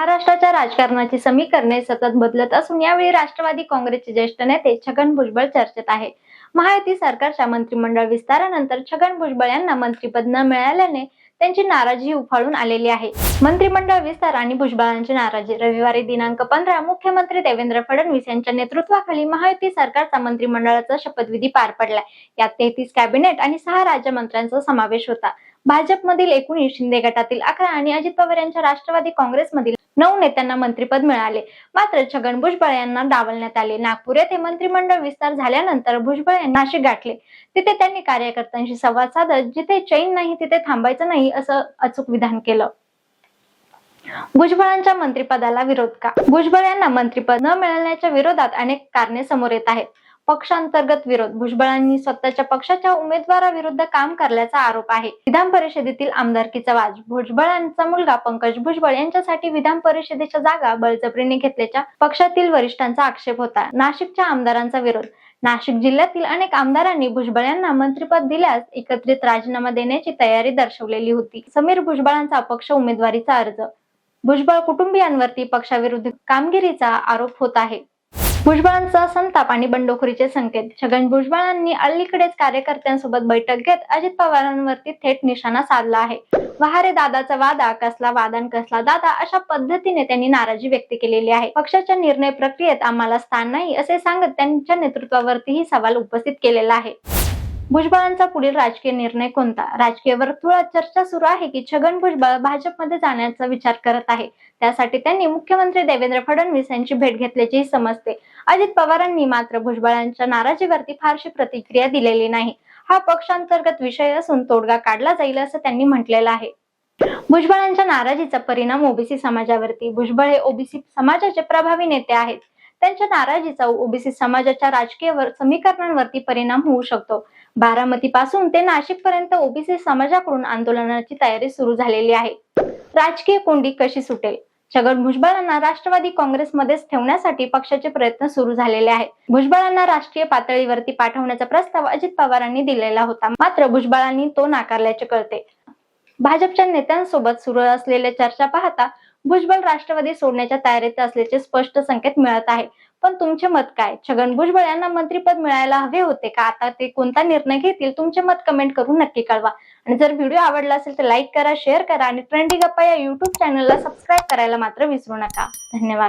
महाराष्ट्राच्या राजकारणाची समीकरणे सतत बदलत असून यावेळी राष्ट्रवादी काँग्रेसचे ज्येष्ठ नेते छगन भुजबळ चर्चेत आहे. महायुती सरकारच्या मंत्रिमंडळ विस्तारानंतर छगन भुजबळ यांना मंत्रिपद न मिळाल्याने त्यांची नाराजी उफाळून आलेली आहे. मंत्रिमंडळ विस्तार आणि भुजबळांची नाराजी रविवारी दिनांक पंधरा मुख्यमंत्री देवेंद्र फडणवीस यांच्या नेतृत्वाखाली महायुती सरकारचा मंत्रिमंडळाचा शपथविधी पार पडलाय. यात तेहतीस कॅबिनेट आणि सहा राज्यमंत्र्यांचा समावेश होता. भाजपमधील एकोणीस शिंदे गटातील अकरा आणि अजित पवार यांच्या राष्ट्रवादी काँग्रेसमधील नऊ नेत्यांना मंत्रिपद मिळाले. मात्र छगन भुजबळ यांना डावलण्यात आले. नागपूर येथे मंत्रिमंडळ विस्तार झाल्यानंतर भुजबळ यांना नाशिक गाठले. तिथे त्यांनी कार्यकर्त्यांशी संवाद साधत जिथे चैन नाही तिथे थांबायचं नाही असं अचूक विधान केलं. भुजबळांच्या मंत्रिपदाला विरोध का? भुजबळ यांना मंत्रिपद न मिळाल्याच्या विरोधात अनेक कारणे समोर येत आहेत. पक्षांतर्गत विरोध. भुजबळांनी स्वतःच्या पक्षाच्या उमेदवाराविरुद्ध काम करल्याचा आरोप आहे. विधान परिषदेतील आमदारकीचा वाज. भुजबळांचा मुलगा पंकज भुजबळ यांच्यासाठी विधान परिषदेच्या जागा बळजबरीने घेतल्याच्या पक्षातील वरिष्ठांचा आक्षेप होता. नाशिकच्या आमदारांचा विरोध. नाशिक जिल्ह्यातील अनेक आमदारांनी भुजबळ यांना मंत्रिपद दिल्यास एकत्रित राजीनामा देण्याची तयारी दर्शवलेली होती. समीर भुजबळांचा अपक्ष उमेदवारीचा अर्ज. भुजबळ कुटुंबियांवरती पक्षाविरुद्ध कामगिरीचा आरोप होत आहे. भुजबळांचा संताप आणि बंडखोरीचे संकेत. छगन भुजबळांनी अलीकडेच कार्यकर्त्यांसोबत बैठक घेत अजित पवारांवरती थेट निशाणा साधला आहे. वहारे दादाचा वादा कसला वादन कसला दादा अशा पद्धतीने त्यांनी नाराजी व्यक्त केलेली आहे. पक्षाच्या निर्णय प्रक्रियेत आम्हाला स्थान नाही असे सांगत त्यांच्या नेतृत्वावरतीही सवाल उपस्थित केलेला आहे. भुजबळांचा पुढील राजकीय निर्णय कोणता? राजकीय वर्तुळात चर्चा सुरू आहे की छगन भुजबळ भाजपमध्ये जाण्याचा विचार करत आहे? त्यासाठी त्यांनी मुख्यमंत्री देवेंद्र फडणवीस यांची भेट घेतल्याचेही समजते. अजित पवारांनी मात्र भुजबळांच्या नाराजीवरती फारशी प्रतिक्रिया दिलेली नाही. हा पक्षांतर्गत विषय असून तोडगा काढला जाईल असं त्यांनी म्हटलेलं आहे. भुजबळांच्या नाराजीचा परिणाम ओबीसी समाजावरती. भुजबळ हे ओबीसी समाजाचे प्रभावी नेते आहेत. त्यांच्या नाराजीचा ओबीसी समाजाच्या राजकीय वर- समीकरणांवरती परिणाम होऊ शकतो. बारामती पासून ते नाशिक पर्यंत ओबीसी समाजाकडून आंदोलनाची तयारी सुरू झालेली आहे. राजकीय कोंडी कशी सुटेल? छगन भुजबळांना राष्ट्रवादी काँग्रेसमध्येच ठेवण्यासाठी पक्षाचे प्रयत्न सुरू झालेले आहेत. भुजबळांना राष्ट्रीय पातळीवरती पाठवण्याचा प्रस्ताव अजित पवारांनी दिलेला होता. मात्र भुजबळांनी तो नाकारल्याचे कळते. भाजपच्या नेत्यांसोबत सुरू असलेल्या चर्चा पाहता भुजबळ राष्ट्रवादी सोडण्याच्या तयारीत असल्याचे स्पष्ट संकेत मिळत आहे. पण तुमचे मत काय? छगन भुजबळ यांना मंत्रिपद मिळायला हवे होते का? आता ते कोणता निर्णय घेतील? तुमचे मत कमेंट करून नक्की कळवा. आणि जर व्हिडिओ आवडला असेल तर लाईक करा शेअर करा आणि ट्रेंडी गप्पा या युट्यूब चॅनलला सबस्क्राईब करायला मात्र विसरू नका. धन्यवाद.